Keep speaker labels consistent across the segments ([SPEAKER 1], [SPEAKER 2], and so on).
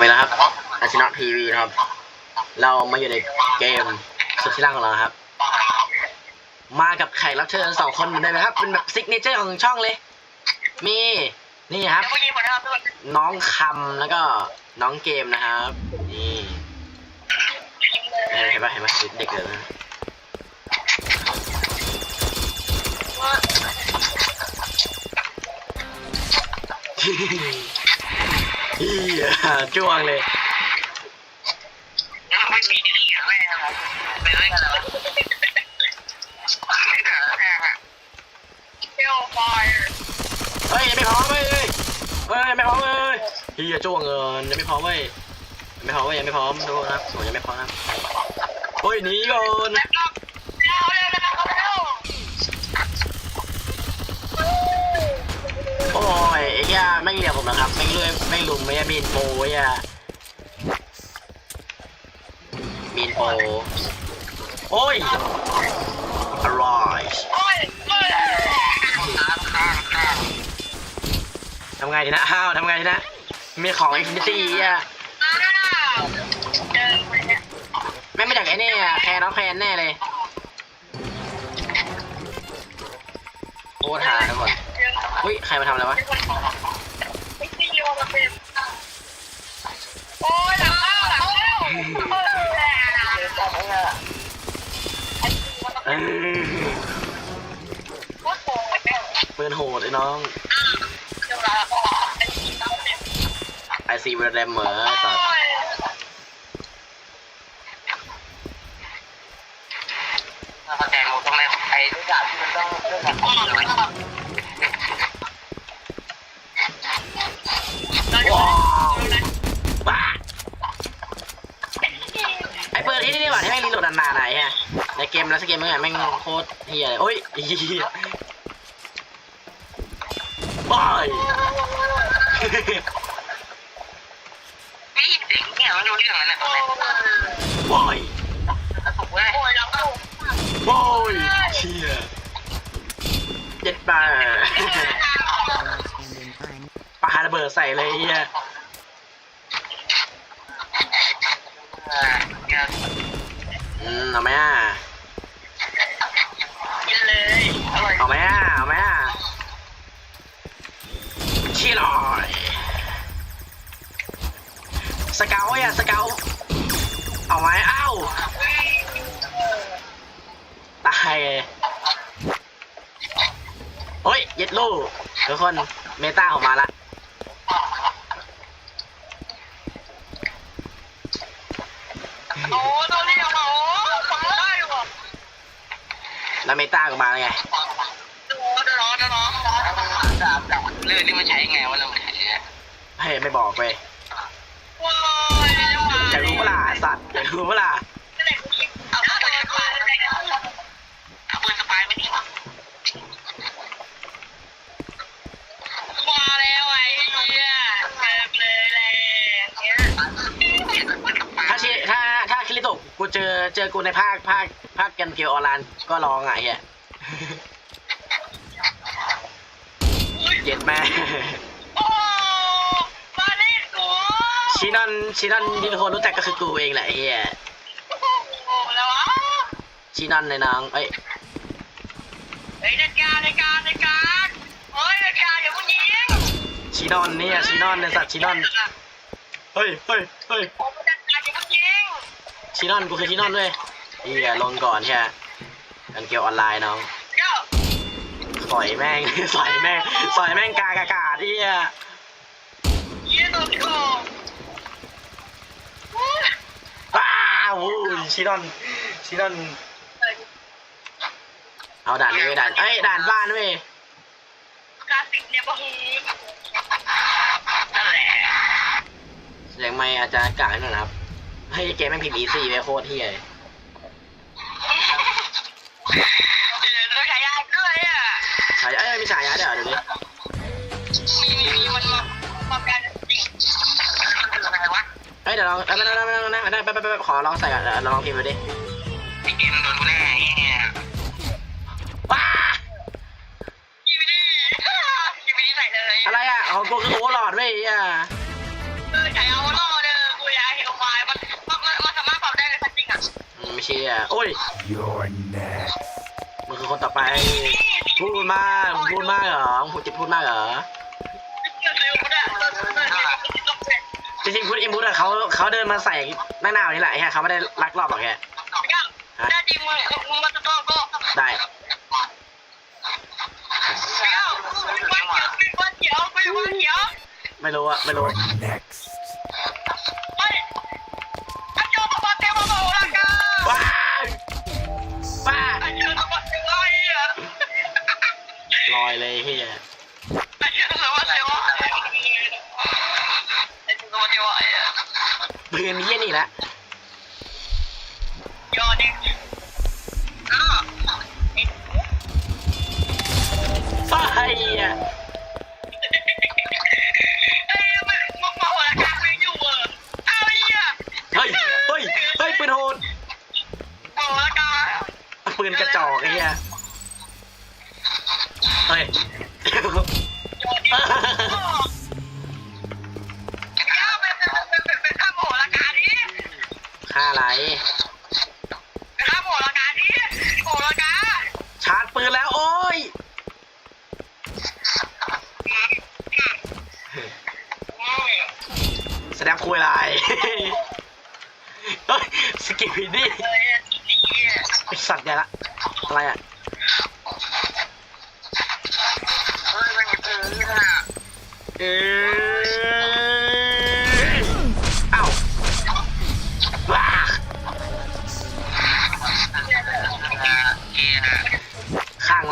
[SPEAKER 1] ไปแล้วครับอาชินะทีวีนะครับ เรามาอยู่ในเกมสุดที่รักของเราครับ มากับแขกรับเชิญสองคนเหมือนเดิมนะครับ เป็นแบบซิกเนเจอร์ของช่องเลย มีนี่ครับ
[SPEAKER 2] น้
[SPEAKER 1] องคำแล้วก็น้องเกมนะครับ นี่เห็นปะเห็นปะเด็กเลยนะเฮียจ้วงเลย
[SPEAKER 2] ไม่มีที่เหลือแม่ครับไปเล่นกันแล้วเที่ยวไฟ
[SPEAKER 1] เฮ้ยยังไม่พร้อมเว้ยเฮ้ยเฮ้ยยังไม่พร้อมเว้ยเฮียจ้วงเงินยังไม่พร้อมเว้ยยังไม่พร้อมเว้ยยังไม่พร้อมดูนะครับผมยังไม่พร้อมนะเฮ้ยหนีก่อน ยไอ้เหี้ยไม่เหลียวผมนะครับ ไม่เลื่อยไม่ลุมไม่บินโปไอ้เหี้ยบินโปโอ้ยอร่อย
[SPEAKER 2] โอ้ยโอ้ย
[SPEAKER 1] ทำไงดีนะอ้าวทำไงดีนะ มีของอินฟินิตี้อะ
[SPEAKER 2] ไม่
[SPEAKER 1] ไม่จากไอ้นี่อะแคร์น้องแคนแน่เลยโคตรหาทุกคนอุ้ย ใครมาทำอะไรวะ
[SPEAKER 2] ไม่ใช่โยมาเป็นโอ้ยหลังเข้าหลังเข้า
[SPEAKER 1] เออ
[SPEAKER 2] โคตรโกงเลยแม่
[SPEAKER 1] ปืนโหดไอ้น้อง
[SPEAKER 2] เดี๋ยวเราไอ้ที่ต้องเนี่ย
[SPEAKER 1] ไอซีเวอร์เดมเหมอสัตว์
[SPEAKER 2] เข้าใจหมดทำไมไอ้ทุกอย่างที่มันต้องเรื่องแบบนี้เลย
[SPEAKER 1] ว้าวบ้าไอปืนที่นี่นี่หว่าที่แม่งรีโหลดนานๆไหน ฮะในเกมแล้วสเกมมึงอะแม่งโคตรเฮียเลยโอ้ยเฮียบาย
[SPEAKER 2] ไม่ยินเสียงเนี่ยมันรู้เรื่องแล้วนะตอนนี้
[SPEAKER 1] บาย
[SPEAKER 2] ถูกเว้ยโอ้ยเราเข้า
[SPEAKER 1] บายเฮียเจ็ดปาปาระเบิดใส่เลยเฮียอืมเอาไหมอะ ชี้ลอยสเกลอะสเกลเอาไหมเอ้าตายโอ้ยเย็ดลูกทุกคนเมตาออกมาละ
[SPEAKER 2] โอ้ตอนนี้โอ้ฟังได้หรอ
[SPEAKER 1] แล้วเมตาออกมาแล้วไง
[SPEAKER 2] เลื่อนนี่มันใช้ไงวะเราใช้
[SPEAKER 1] เฮ้ยไม่บอกเว้ย
[SPEAKER 2] ว้าย
[SPEAKER 1] อยากรู้เปะล่าสัตว์อยากรู้เปะล่า
[SPEAKER 2] เอาปืนสปายเอาปืนสปายมาดิมาแล้วไอ้เหี้ยเกิดเลยแหละเนี่ย
[SPEAKER 1] ถ้าชิถ้าถ้าคิริโตะกูเจอเจอกูในภาคภาคภาคกันเกียวออนไลน์ก็ร้องอะเฮีย เย็ดแม่
[SPEAKER 2] โอ้มาเล่นกู
[SPEAKER 1] ชินอนชินอนที่ทุกคนรู้จักก็คือกูเองแหละเฮีย
[SPEAKER 2] โอ้แล้วอะ
[SPEAKER 1] ชินอนในน้องเอ้ย
[SPEAKER 2] เฮ้ยนาฬิกานาฬิกานาฬิกาเฮ้ยนาฬิกาอย่าพูดยิง
[SPEAKER 1] ชินอนเนี่ยชินอนในสัตว์ชินอนเฮ้ยเฮ้ยเฮ้ย
[SPEAKER 2] ผมนาฬิกาอย่าพูดยิง
[SPEAKER 1] ชินอนกูคือชินอนด้วยเฮียลงก่อนเฮียกันเกียวออนไลน์น้อง
[SPEAKER 2] เดี๋ยว
[SPEAKER 1] สอยแม่ง สอยแม่ง สอยแม่งกากากาเฮีย
[SPEAKER 2] ยี่ตัวโกง
[SPEAKER 1] ว้าวอู้ยชินอนชินอน เอาด่านนี้ไว้ด่านเอ้ยด่านบ้านเว้ย
[SPEAKER 2] กราฟิกเนี่ยบ่ฮูนั่นแหละ
[SPEAKER 1] เสียงไม่อาจจะกากหน่อยนะครับเฮ้ยเกมแม่งพิมพ์อีซี่ไปโคตรเฮียเลย มีฉายาเดี๋ยวเดี๋ยว
[SPEAKER 2] มีมีมันมาแปลจริงมันเป็นอะไรวะ
[SPEAKER 1] เฮ้ยเดี๋ยวลองนั่งนั่งนั่งนั่งปไปไปไปขอลองใส่ก่อนลองพิมพ์ดิ
[SPEAKER 2] ไอเกมโดนกูแน่เนี่ย
[SPEAKER 1] ว้า
[SPEAKER 2] ยิงไปดิยิงไปดิใส่เลย
[SPEAKER 1] อะไรอะของกูคือโอหลอดเว้ยอะ
[SPEAKER 2] เออใส่เอาหล่อเด้อกูอยากเห็นควายมันมันมันสามารถปรับได้เลยจริงอะไม่ใช่
[SPEAKER 1] อะโอ้ยมันคือคนต่อไป พูดมากมึงพูดมากเหรอมึงจะพูดมากเหรอจริงๆคุณอิมพุตอะเขาเขาเดินมาใส่หน้าหนาวนี่แหละไอ้เหี้ยเขาไม่ได้ลักลอบหรอกแก
[SPEAKER 2] ได้ดีมึงมึงมาจะต้องก็
[SPEAKER 1] ได้
[SPEAKER 2] เดี๋ยวกูเขียวกูเขียวกูเขียว
[SPEAKER 1] ไม่รู้อะไม่รู้
[SPEAKER 2] ลอยเล
[SPEAKER 1] ยเฮีย
[SPEAKER 2] อาจารย์มาเตะว่าอาจารย์มาเตะว่าไอ้อะ
[SPEAKER 1] ปืนเฮียนี่แห
[SPEAKER 2] ละ
[SPEAKER 1] ค่าอะไร
[SPEAKER 2] ข้ามโอ้ละกันดิโอ้ละกัน
[SPEAKER 1] ชาร์จปืนแล้วโอ้ยแสดงคุยอะไรเฮ้ยสกิปนี่ไอสัตว์ใหญ่ละอะไรอะเออ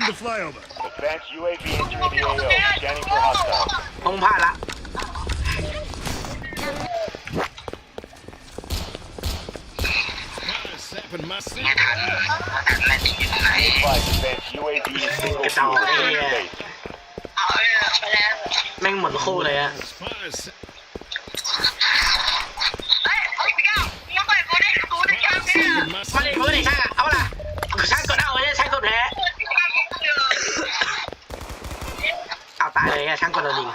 [SPEAKER 3] recon. Send the flyover.
[SPEAKER 4] Advanced UAV entering the AO. Scanning for hostiles.
[SPEAKER 1] มึงพลาดละ
[SPEAKER 4] Advise advanced UAV is single
[SPEAKER 1] Get down,
[SPEAKER 4] fuel.
[SPEAKER 1] yeah.
[SPEAKER 4] Safe.
[SPEAKER 1] แม่งเหมือนคู่เลยอะม เอาตายช่างก
[SPEAKER 2] ลนิง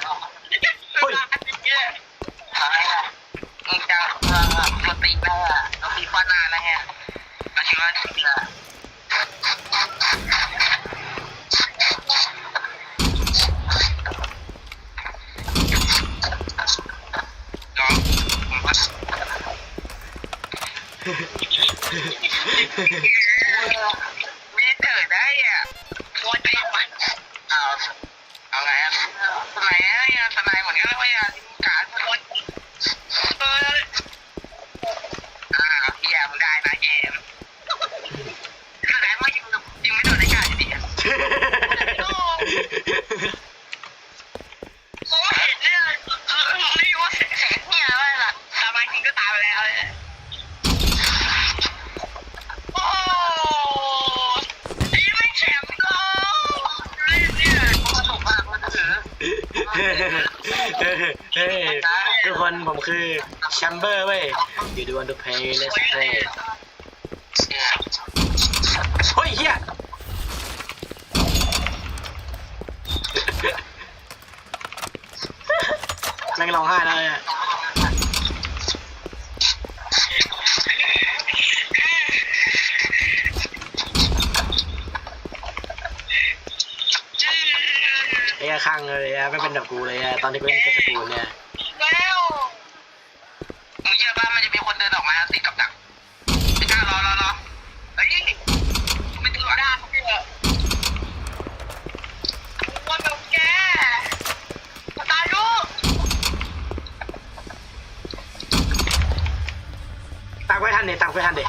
[SPEAKER 1] want to play let's play เฮ้ยเฮียแม่งร้องไห้แล้วเนี่ยไอ้ข้างเลยอะไม่เป็นแบบกูเลยอะตอนที่กูเล่นกระสปูนเนี่ยิ
[SPEAKER 2] นออกมาติดกับดัก
[SPEAKER 1] ไม่ก
[SPEAKER 2] ล้ารอรอร
[SPEAKER 1] อเฮ้ยไม่ตื
[SPEAKER 2] อนได้เขา
[SPEAKER 1] เถ
[SPEAKER 2] อะว่าแบ
[SPEAKER 1] บแกตายลูก
[SPEAKER 2] ตามไว้ทันเด็ตา
[SPEAKER 1] มไว้
[SPEAKER 2] ทัน
[SPEAKER 1] เด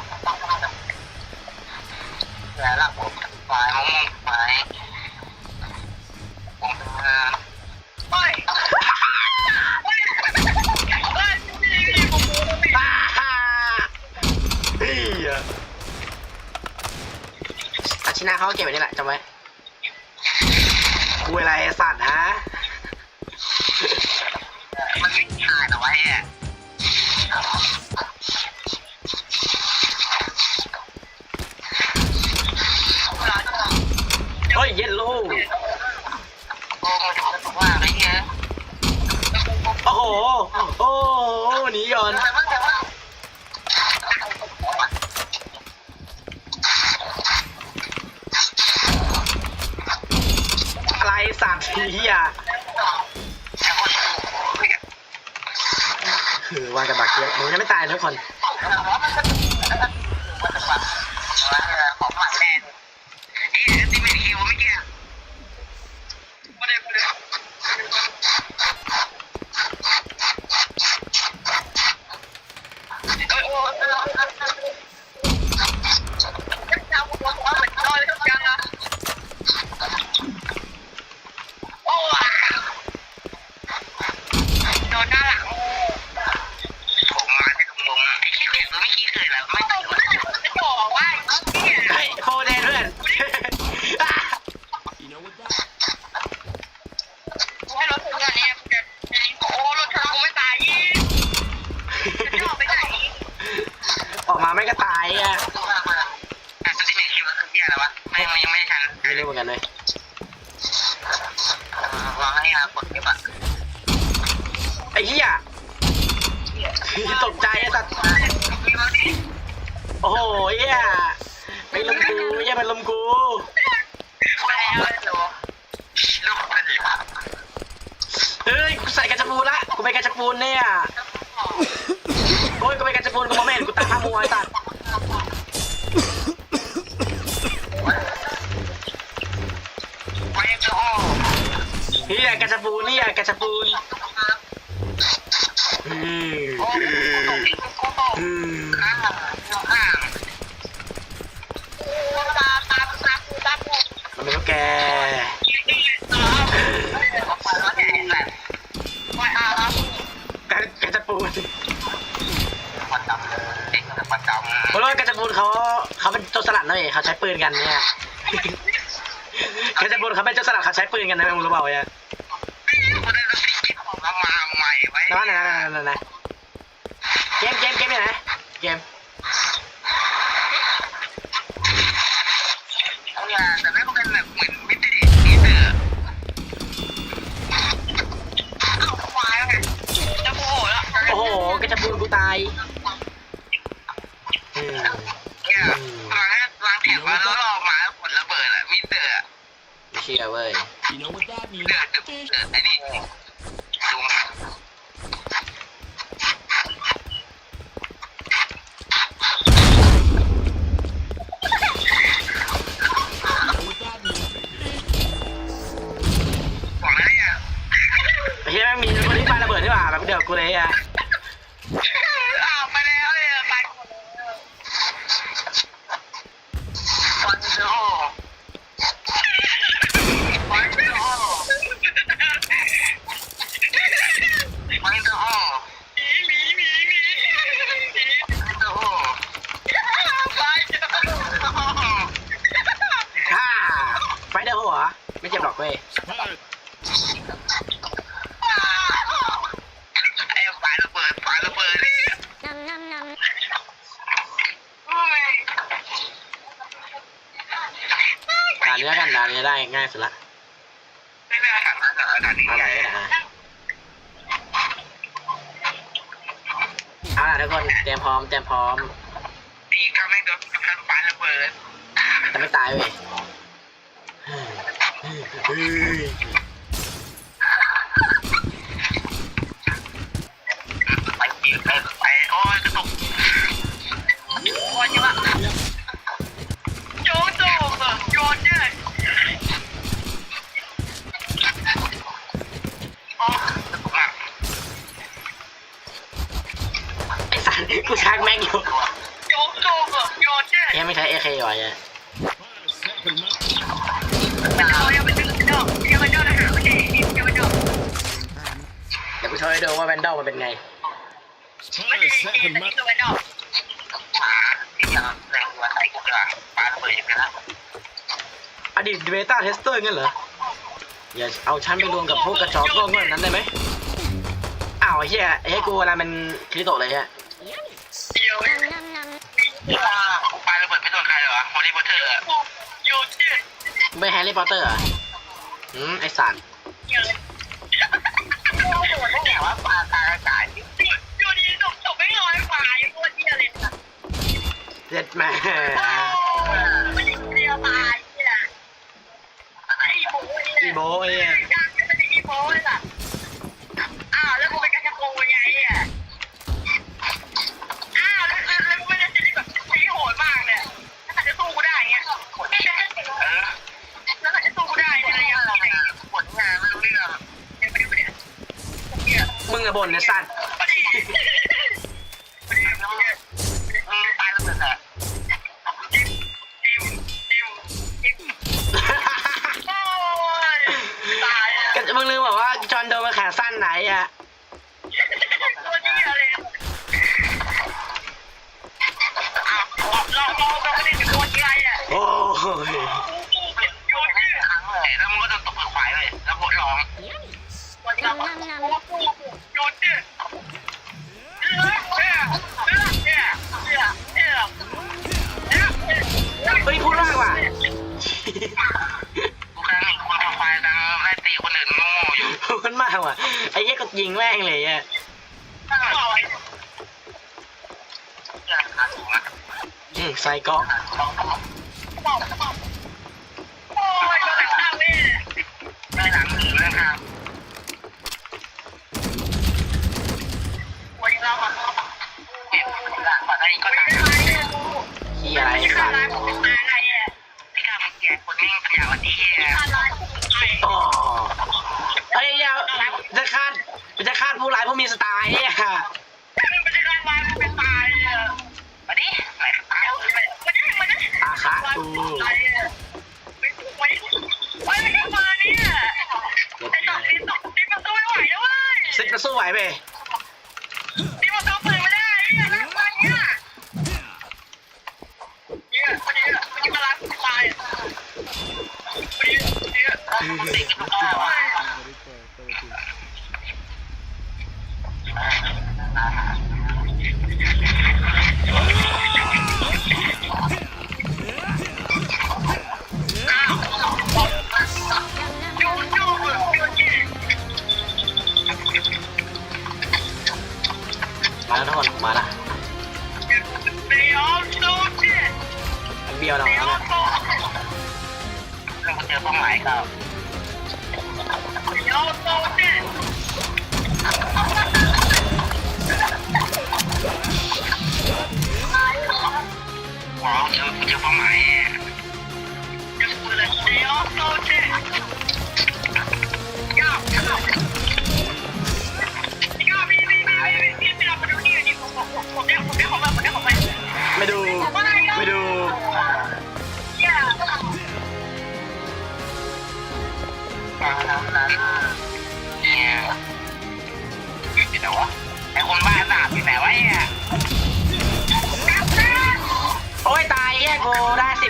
[SPEAKER 2] ระ
[SPEAKER 1] จะปูนนี่อยากกระจะปูนอืม
[SPEAKER 2] อื
[SPEAKER 1] มมันเป็นตุ๊กแกกระกระจะปูน
[SPEAKER 2] เพ
[SPEAKER 1] ราะว่ากระจะปูนเขาเขาเป็นตัวสลัดนะเองเขาใช้ปืนกันเนี่ยกระจะปูนเขาเป็นตัวสลัดเขาใช้ปืนกันนะมึงรู้เปล่าเนี่ย
[SPEAKER 2] 拜拜 ไม่
[SPEAKER 1] เจ็
[SPEAKER 2] บหรอกเว้ยไอ้
[SPEAKER 1] ฝ
[SPEAKER 2] เบิด
[SPEAKER 1] ฝาระเบิดนี่
[SPEAKER 2] นำนำนำ
[SPEAKER 1] เฮ้ย
[SPEAKER 2] ด่าเนื้อ
[SPEAKER 1] กันดาเนื้ได้ง่ายสุดละ
[SPEAKER 2] ไม่น่าถาะแต่ดา
[SPEAKER 1] นี้อะไรนนะฮะอาล่ะทุกคนเตรียมพร้อมเตรียมพร้อม
[SPEAKER 2] ตีกำลังโดนกำลังปาระเบิด
[SPEAKER 1] แต่ไม่ตายเว้
[SPEAKER 2] ไปอีกไปไปโอ้ยกระตุกโอ้ยเยอะโยนโดมอะโยนเนี่ยโอ้
[SPEAKER 1] กระตุกมากไอ้
[SPEAKER 2] สันกูชักแม่งอยู่ยนอะโย
[SPEAKER 1] เยยัไม่ใช้เอเคยู่อะย
[SPEAKER 2] มันเอายังไม่ถึ เดอกยังไม่ดอกนะฮะไม่ใช่ยังไม่ดอก
[SPEAKER 1] เดี๋ยวกูโชว์ให้ดูว่าแวนดอลมันเป็นไง
[SPEAKER 2] ไม่ใช่ยังไม่ดอกหมาที่ยังแรงกว่าใครกูจะปาระเบิดอย่างนั้น
[SPEAKER 1] อดีตเบต้าเทสเตอร์งั้นเหรอ อย่าเอาฉันไปรวมกับพวกกระจอกโง่เง่นนั้นได้ไหมอ้าวไอ้เหี้ยไอ้กูอะไรมันคริโตะเลยฮะ
[SPEAKER 2] เดี๋ยวว้าประเบิดไม่โดนใครเหรอโฮลี่พอตเตอร์โยเนี่ย
[SPEAKER 1] ไม่แฮร์รี่พอตเตอร์อะ อืมไอสัตว์
[SPEAKER 2] โยนโดนได้ไงว่าปลาตากระจายโยนดีจบจบไม่ลอยปลาไอ้พวกเที่ยเลย
[SPEAKER 1] เจ็ดแม่
[SPEAKER 2] ไม่ได้เรียปลาเนี่ยไอ้โบ้เนี่ย
[SPEAKER 1] อีโบไอ้เนี่ย
[SPEAKER 2] ไม่ ทุกครั้งเห็นคนควายทั้งไล่ตีคนอื่นโง่อยู่
[SPEAKER 1] พูดมากว่ะไอ้เหี้ยก็ยิงแม่งเลยอะ
[SPEAKER 2] ราคาสูงนะ
[SPEAKER 1] อืมใส่เกาะ
[SPEAKER 2] มาแล้ว
[SPEAKER 1] ทุกคนมาละเบียวเราแล้วนะ
[SPEAKER 2] เราเจอเป้าหมายครับว้าวเจอเจอเป้าหมายเจอปืนเลยเดี๋ยว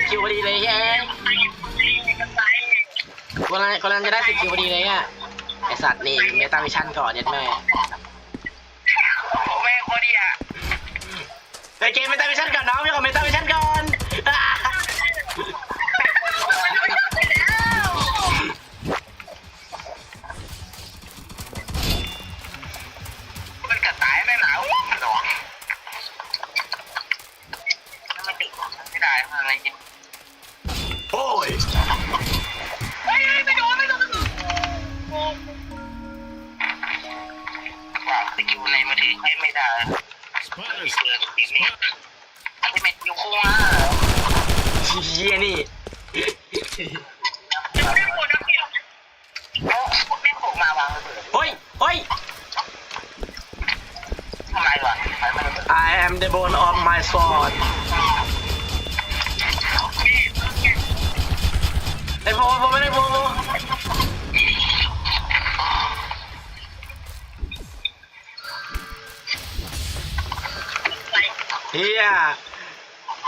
[SPEAKER 2] คิว
[SPEAKER 1] พอดีเลยแย่กูกำลังกำลังจะได้สิบคิวพอดีเลยอะไอสัตว์นี่เมตาวิชั่นก่อนเย็ดแม่
[SPEAKER 2] แม่คนเดีย
[SPEAKER 1] ไอเกมเมตาวิชั่นก่อนน้องไม่ขอเมตาวิชั่นก่อนอ่า
[SPEAKER 2] มันกระต่ายไม่หนาวหรอไม่ติดไม่ได้อะไรกิน
[SPEAKER 1] อ
[SPEAKER 2] ถือใช้ไม่ได้เกินทีนี้อันนี้เป็นยูคูมา
[SPEAKER 1] เฮียนี่
[SPEAKER 2] ยังไม่หมดนะพี่โอ้แม่ผมมาวางระเบิด
[SPEAKER 1] เฮ้ยเฮ้ย
[SPEAKER 2] ทำไมวะทำไมมันระเบิด
[SPEAKER 1] I am the bone of my sword อะ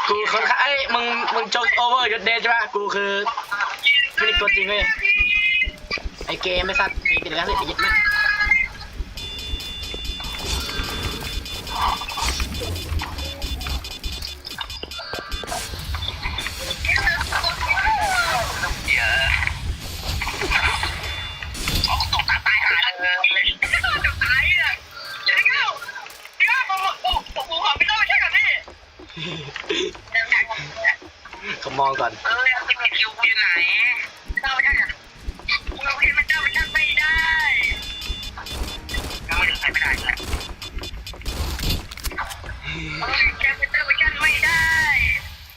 [SPEAKER 1] กูคนไอ้ยมึง มึงจโอเวอร์ยศเดชใช่ปะกูคือมินิกตัวจริงเว้ย ไอเกมไม่สัตว์มีติดแล้วสิไอ้ยึดไหม
[SPEAKER 2] เมองก่
[SPEAKER 1] อน
[SPEAKER 2] เออยังเป็นคิวอยู่ไหนเจ้าไม่ได้อะเอาเห็นมันเจ้ามันช่งไม่ได้ยังไม่ถึงใช้ไม่ได้เลยเออแกเป็นเจ้ามันช่างไม่ได้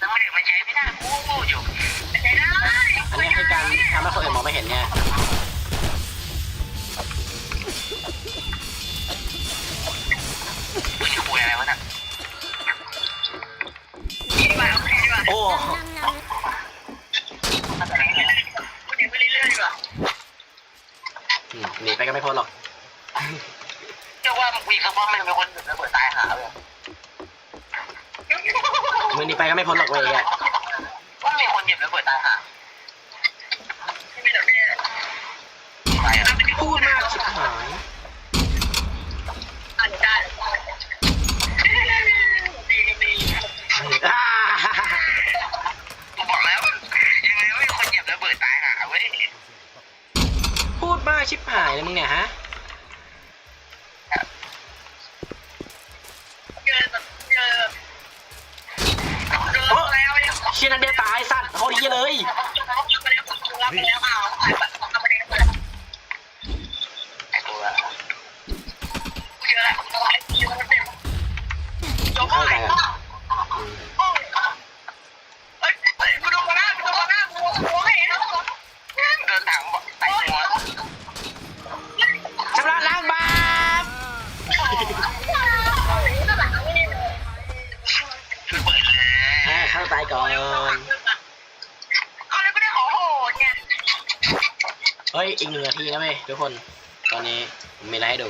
[SPEAKER 2] ต้องไม่ถึงมันใช้ไม่ได้กูกูอยู่ใช่ได้
[SPEAKER 1] อันนี้คือการทำให้คนอื่นมองไม่เห็น
[SPEAKER 2] ไง
[SPEAKER 1] หนีไปก็ไม่พ้นหรอก
[SPEAKER 2] เรียกว่ามึงคุยกับว่ามันเป็นคนหนึ่งแล้วเปิดตายหาเลย
[SPEAKER 1] มึงหนีไปก็ไม่พ้นหรอกเว้ยอะ
[SPEAKER 2] ว่ามีคนหยิบแล้วเปิดตายหาไม่ได้ไม่ได้ไปอะ
[SPEAKER 1] พูดมากชิบหาย
[SPEAKER 2] อ่านได้ดีดี
[SPEAKER 1] อ่า
[SPEAKER 2] กูบอกแล้วยังไงไม่มีคนหยิบแล้วเปิดตายหาเว้ย
[SPEAKER 1] พูดมาก ชิบหายเลยมึงเนี่ยฮะ
[SPEAKER 2] เจอแบบเจอโดนแล้วเนี่ย
[SPEAKER 1] เชียนันเดียตายสัตว์เขาดีเลย
[SPEAKER 2] รับไปแล้วรับไปแล้วอ้าวไปแบบรับไปแล้วไอ้ตัวเจอแล้วเจอแล้วเต็มจบ
[SPEAKER 1] เข้า
[SPEAKER 2] ไป
[SPEAKER 1] ใจอะอืม
[SPEAKER 2] เฮ้ยกูดูมาหน้ากูดูมาหน้ากูกูไม่เห็นแล้วเดินทางใส่หัว
[SPEAKER 1] ชำระล้างบาป
[SPEAKER 2] ช่วยเปิดเลย
[SPEAKER 1] อ่าเข้าตายก่อน
[SPEAKER 2] เอาเลยไม่ได้ขอโหดไง
[SPEAKER 1] เฮ้ย อีกหนึ่งนา ทุกคน ตอนนี้ผมมีอะไรให้ดู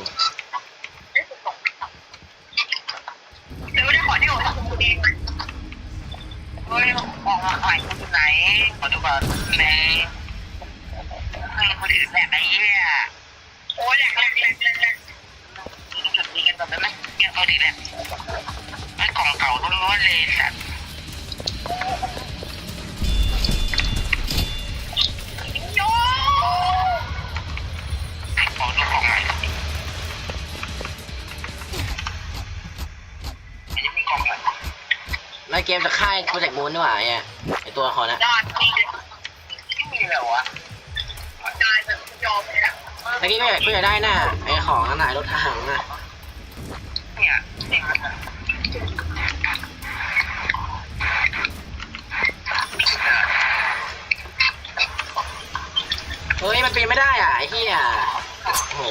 [SPEAKER 2] เลยไม่ได้ขอที่โหดของกูเองเฮ้ยออกมาใหม่คนไหนขอดูก่อนในคนอื่นแหลกไอ้เหี้ยโอ้ยแหลกแหลกแหลกแหลกแหลกหยุดนี้กันก่อนได้ไหมเนี่ยเอาดิแหลกไอ้กล่องเก่าล้วนๆเลยสัตว์
[SPEAKER 1] เกมจะค่ายโปรเจกต์มูนนี่หว่าไอ้ไอตัวละครนะ
[SPEAKER 2] ยอดจริงไม่มีเลยวะตายแบบยอมเลยอะ
[SPEAKER 1] ตะกี้ก็อยากก็อยากได้น่ะไอของอันไหนรถถังอะ
[SPEAKER 2] เนี่ยจริงอะ
[SPEAKER 1] เฮ้ยมันปีนไม่ได้อะไอ้เหี้ยโอ้โห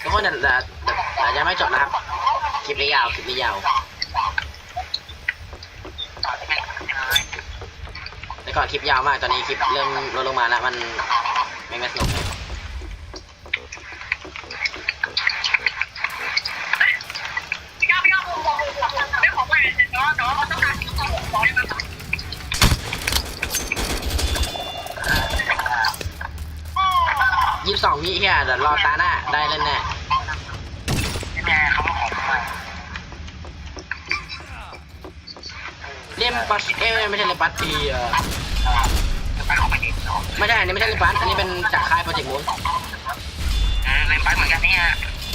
[SPEAKER 1] ทุกคนเดี๋ยวเดี๋ยวเดี๋ยวจะไม่จบนะครับคลิปนี้ยาวคลิปนี้ยาว แต่ ก่อนคลิปยาวมากตอนนี้คลิปเริ่มลดลงมาแล้วมันไม่ไม่สนุกเลย
[SPEAKER 2] พี่ก้าวพี่ก้าวผมบอกผมไม่ขอไปแต่ว่าแต่ว่าเขาต้องการที่ต้องบอกบอกให้มัน
[SPEAKER 1] ยี่สิบสองวิเฮียเดี๋ยวรอตาหน้าได้เล่นแน่
[SPEAKER 2] เล่
[SPEAKER 1] มปัสเอ้ไม่ใช่เล่มปัสปีเออ
[SPEAKER 2] ไปเขาไปดิเนาะ
[SPEAKER 1] ไม่ใช่อันนี้ไม่ใช่เล่มปัสอันนี้เป็นจากค่ายโปรเจกต์มูน
[SPEAKER 2] เออเล่นไปเหมือนกันเนี่ย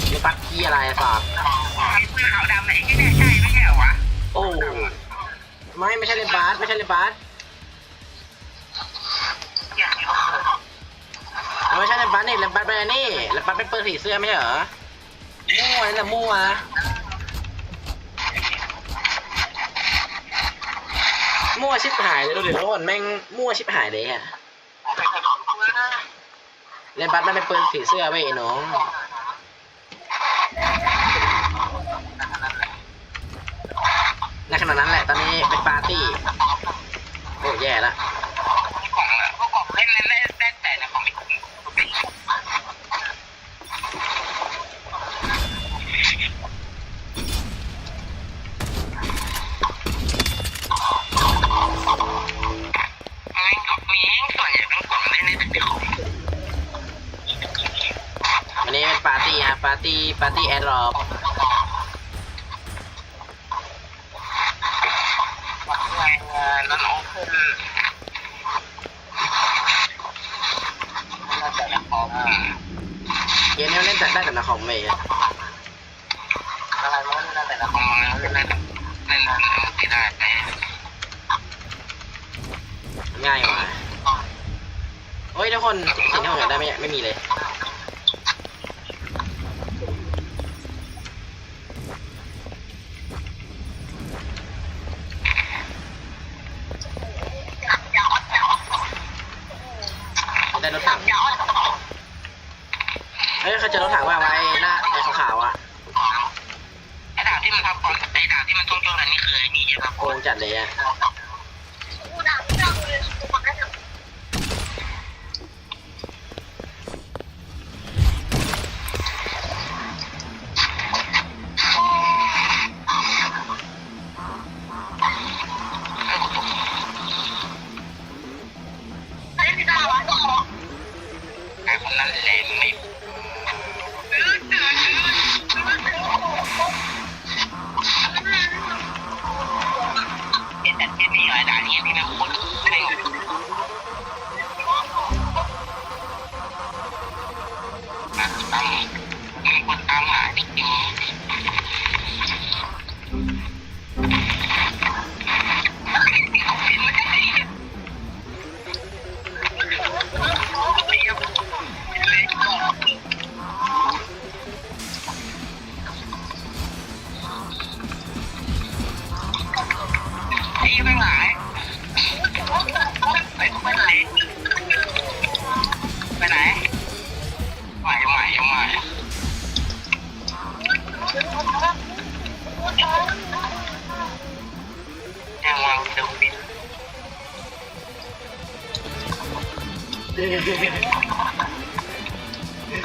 [SPEAKER 1] เล่มปัสที่อะไรฝาก
[SPEAKER 2] เสื้อขาวดำไหนที่เนี่ยใช่ไม่ใช่เหรอวะ
[SPEAKER 1] โอ้ไม่ไม่ใช่เล่มปัสไม่ใช่เล่มปัส
[SPEAKER 2] อย่างนี้
[SPEAKER 1] มันไม่ใช่เล่มปัสนี่เล่มปัสเป็นอันนี่เล่มปัสเป็นเปิดสีเสื้อไม่ใช่เหรอมั่วนี่แหละมั่ว มั่วชิบหายเลยดูดิทุกคนแม่งมั่วชิบหายเลยอะเล่นบัตมันเป็นปืนสีเสื้อเว้ไอ้น้อง
[SPEAKER 5] ในขณะนั้นแหละตอนนี้เป็นปาร์ตี้โอ้แย่ละาร์ตี้ปาร์ตี้แอดรอป
[SPEAKER 1] นั้นออฟเฟนน่าจะละคร
[SPEAKER 5] เกมนี้เล่นแต่ได้แต่ละครเมย์
[SPEAKER 1] อะไรมันเล่นแต่ละคอมเล่นเล่นได้
[SPEAKER 5] ง่ายว่ะเฮ้ยทุกคนสิ่งที่ผมอยากได้ไม่ไม่มีเลย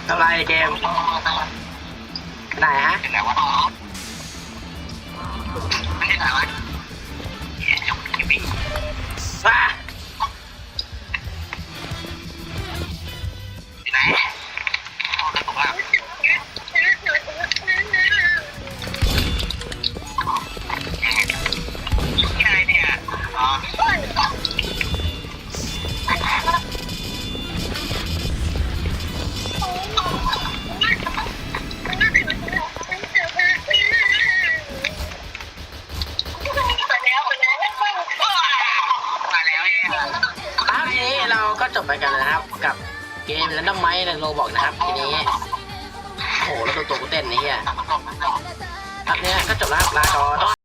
[SPEAKER 1] ทำไรเก
[SPEAKER 5] มไหนฮะ
[SPEAKER 1] ไหนวะไม่ได้ไหนวะ
[SPEAKER 5] ว้า